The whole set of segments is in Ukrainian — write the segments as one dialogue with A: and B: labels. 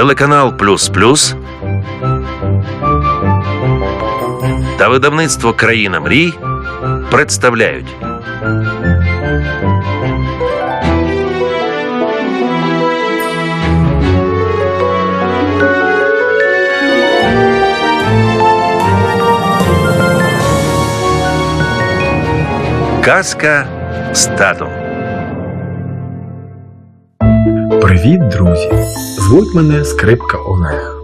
A: телеканал Плюс Плюс та видавництво Країна мрій представляють Казка з.
B: Привіт, друзі! Звуть мене Скрипка Олег.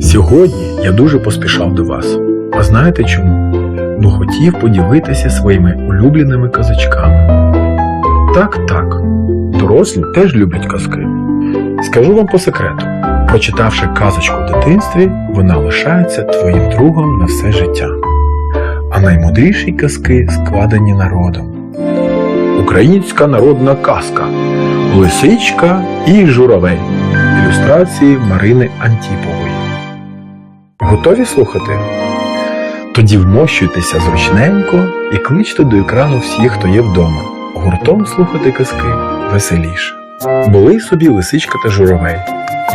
B: Сьогодні я дуже поспішав до вас. А знаєте чому? Бо хотів поділитися своїми улюбленими казочками. Так, так, дорослі теж люблять казки. Скажу вам по секрету: прочитавши казочку в дитинстві, вона лишається твоїм другом на все життя. А наймудріші казки складені народом. Українська народна казка Лисичка і журавель. Ілюстрації Марини Антіпової. Готові слухати? Тоді вмощуйтеся зручненько і кличте до екрану всіх, хто є вдома. Гуртом слухати казки веселіше. Були собі лисичка та журавель.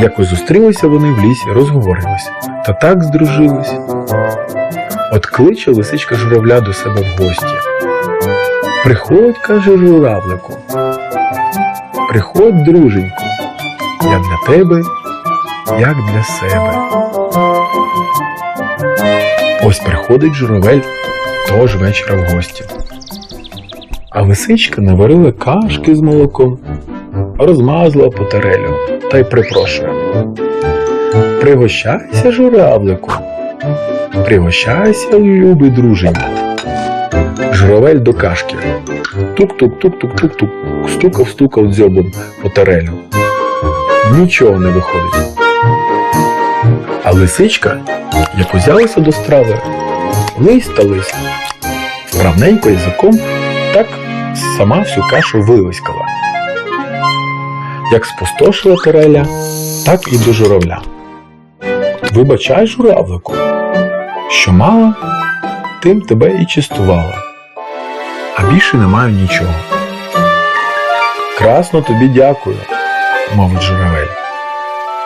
B: Якось зустрілися вони в лісі, розговорилися, та так здружились. От кличе лисичка журавля до себе в гості. Приходь, каже журавлику, Приходь, друженьку, я для тебе, як для себе. Ось приходить журавель того ж вечора в гості. А лисичка наварила кашки з молоком, розмазала по тарелю та й припрошує. Пригощайся, журавлику, пригощайся, любий друженьку. Журавель до кашки. Тук-тук-тук-тук-тук-тук. Стукав, стукав дзьобом по тарелю. Нічого не виходить. А лисичка, як узялася до страви, лись та лись. Справненько язиком так сама всю кашу вилискала. Як спустошила тареля, так і до журавля. Вибачай, журавлику, що мала, тим тебе і чистувала а більше не маю нічого. Красно тобі дякую, мовить журавель.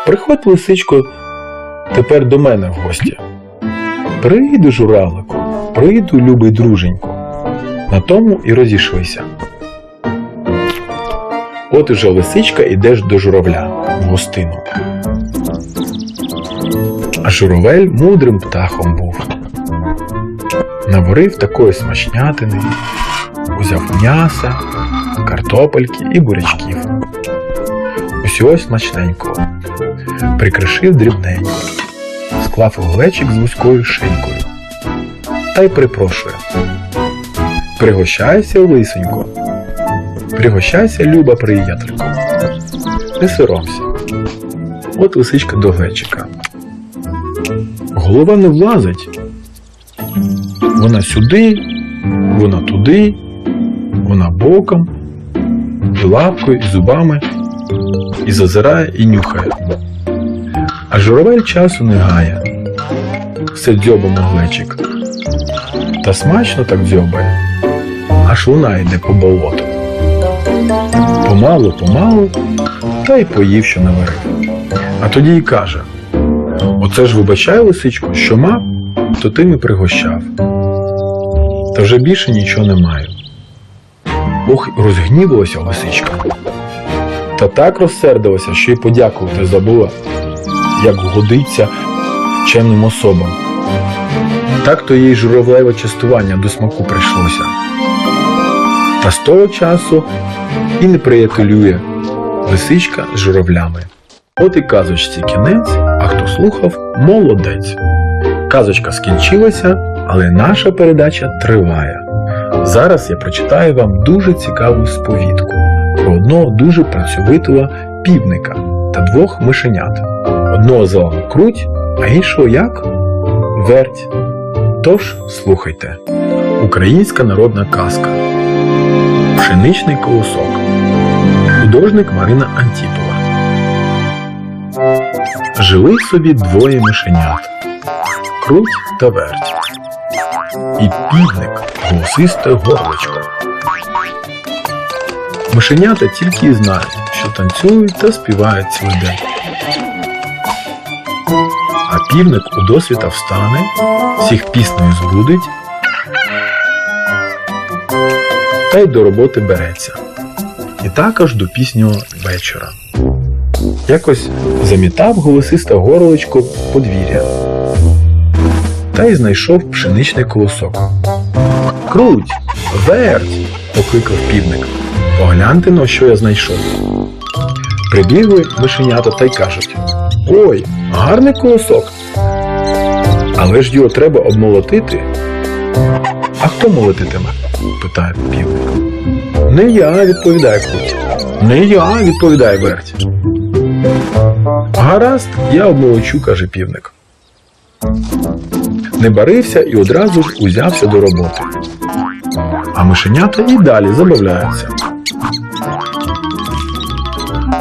B: Приходь, лисичко, тепер до мене в гості. Прийду, журавлику, прийду, любий друженьку. На тому і розійшлися. От уже лисичка ідеш до журавля в гостину. А журавель мудрим птахом був. Наварив такої смачнятини, узяв м'яса, картопельки і бурячків. Усього смачненького. Прикришив дрібненько, склав у глечик з вузькою шинькою. Та й припрошує. Пригощайся, лисенько. Пригощайся, люба приятелько. Не соромся. От лисичка до глечика. Голова не влазить. Вона сюди, вона туди, вона боком, лапкою, і зубами, і зазирає, і нюхає. А журавель часу не гає, все дзьобом у глечик. Та смачно так дзьобає, аж луна йде по болоту. Помалу, помалу, та й поїв, що наварив. А тоді й каже: Оце ж вибачай, лисичко, що мав, то ти не пригощав. Та вже більше нічого не маю. Ох, розгнівалася лисичка. Та так розсердилася, що й подякувати забула, як годиться чемним особам. Так то їй журавлеве частування до смаку прийшлося. Та з того часу і не приятелює лисичка з журавлями. От і казочці кінець, а хто слухав, молодець. Казочка скінчилася, але наша передача триває. Зараз я прочитаю вам дуже цікаву сповідку про одного дуже працьовитого півника та двох мишенят. Одного звали Круть, а іншого як? Верть. Тож слухайте. Українська народна казка. Пшеничний колосок. Художник Марина Антіпова. Жили собі двоє мишенят. Круть та верть. І півник голосисте горличко. Мишенята тільки і знають, що танцюють та співають цілий день. А півник у досвіта встане, всіх піснею збудить, та й до роботи береться. І також до піснього вечора. Якось замітав голосисте горличко подвір'я та й знайшов пшеничний колосок. Круть, верть, покликав півник. Погляньте на що я знайшов. Прибігли мишенята та й кажуть: Ой, гарний колосок. Але ж його треба обмолотити. А хто молотитиме? питає півник. Не я, відповідає круть. Не я, відповідає верть. Гаразд, я обмолочу, каже півник. Не барився і одразу ж узявся до роботи. А мишенята і далі забавляються.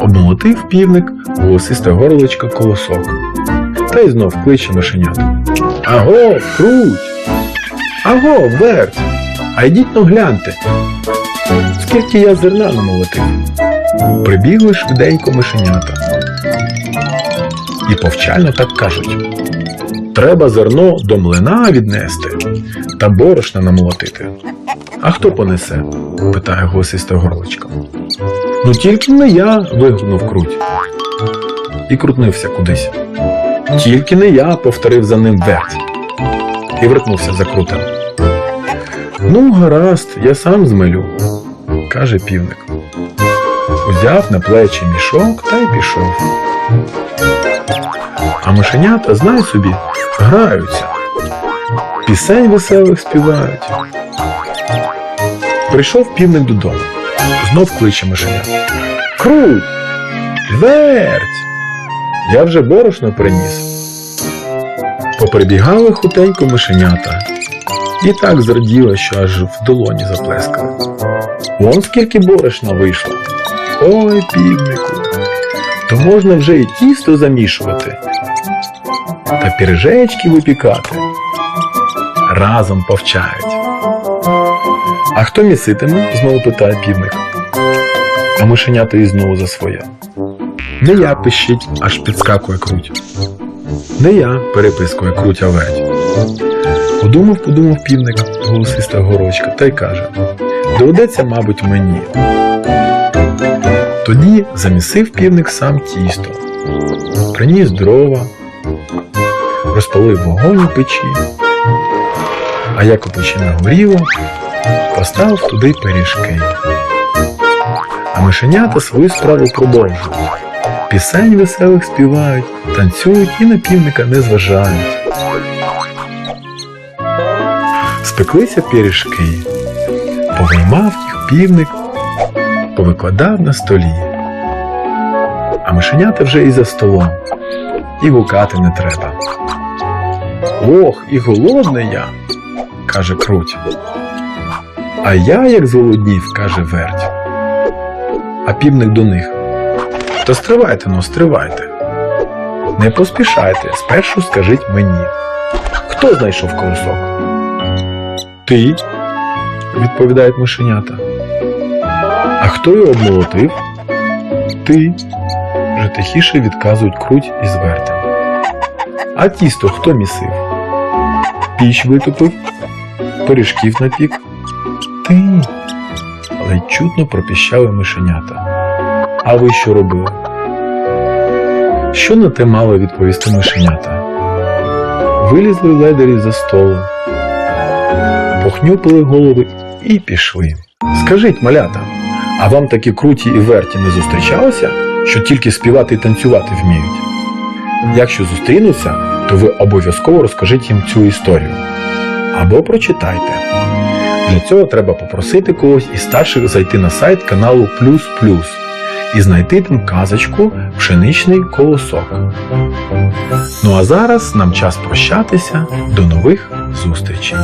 B: Обмолотив півник голосисте горличко колосок. Та й знов кличе мишенят. Аго, круть! Аго, верть! А йдіть но гляньте. Скільки я зерна намолотив. Прибігли швиденько мишенята. І повчально так кажуть. Треба зерно до млина віднести та борошна намолотити. А хто понесе? питає голосисте горличко. Ну тільки не я. вигукнув круть. І крутнився кудись. Тільки не я, повторив за ним верть. І вернувся за крутем. Ну, гаразд, я сам змелю, каже півник. Узяв на плечі мішок та й пішов. А мишенята, знай собі, граються. Пісень веселих співають. Прийшов півник додому. Знов кличе мишеня. Круть! Верть! Я вже борошно приніс. Поприбігали хутенько мишенята. І так зраділа, що аж в долоні заплескали. Вон скільки борошна вийшло. Ой, півнику, то можна вже і тісто замішувати та піржечки випікати. Разом повчають. А хто міситиме? знову питає півник. А мишенята і знову за своє. Не я пищить, аж підскакує круть. Не я, перепискує круть овець. Подумав, подумав півник, голосиста горочка, та й каже: доведеться, мабуть, мені. Тоді замісив півник сам тісто, приніс дрова, розпалив вогонь у печі, а як у печі нагоріло, поставив туди пиріжки. Мишенята свою справу продовжують. Пісень веселих співають, танцюють і на півника не зважають. Спеклися пиріжки, повиймав їх півник, повикладав на столі. А мишенята вже і за столом, і гукати не треба. Ох, і голодний я, каже круть. А я, як зголоднів, каже верть. А півник до них. Та стривайте, ну, стривайте. Не поспішайте, спершу скажіть мені. Хто знайшов колосок? Ти, відповідають мишенята. А хто його обмолотив? Ти. Вже тихіше відказують круть і звертем. А тісто хто місив? Піч витопив, пиріжків напік. Ти. Чутно пропіщали мишенята. А ви що робили? Що на те мало відповісти мишенята? Вилізли ледарі за столу, похнюпили голови і пішли. Скажіть, малята, а вам такі круті і верті не зустрічалися, що тільки співати і танцювати вміють? Якщо зустрінуться, то ви обов'язково розкажіть їм цю історію. Або прочитайте. Для цього треба попросити когось із старших зайти на сайт каналу Плюс Плюс і знайти там казочку Пшеничний колосок. Ну а зараз нам час прощатися. До нових зустрічей!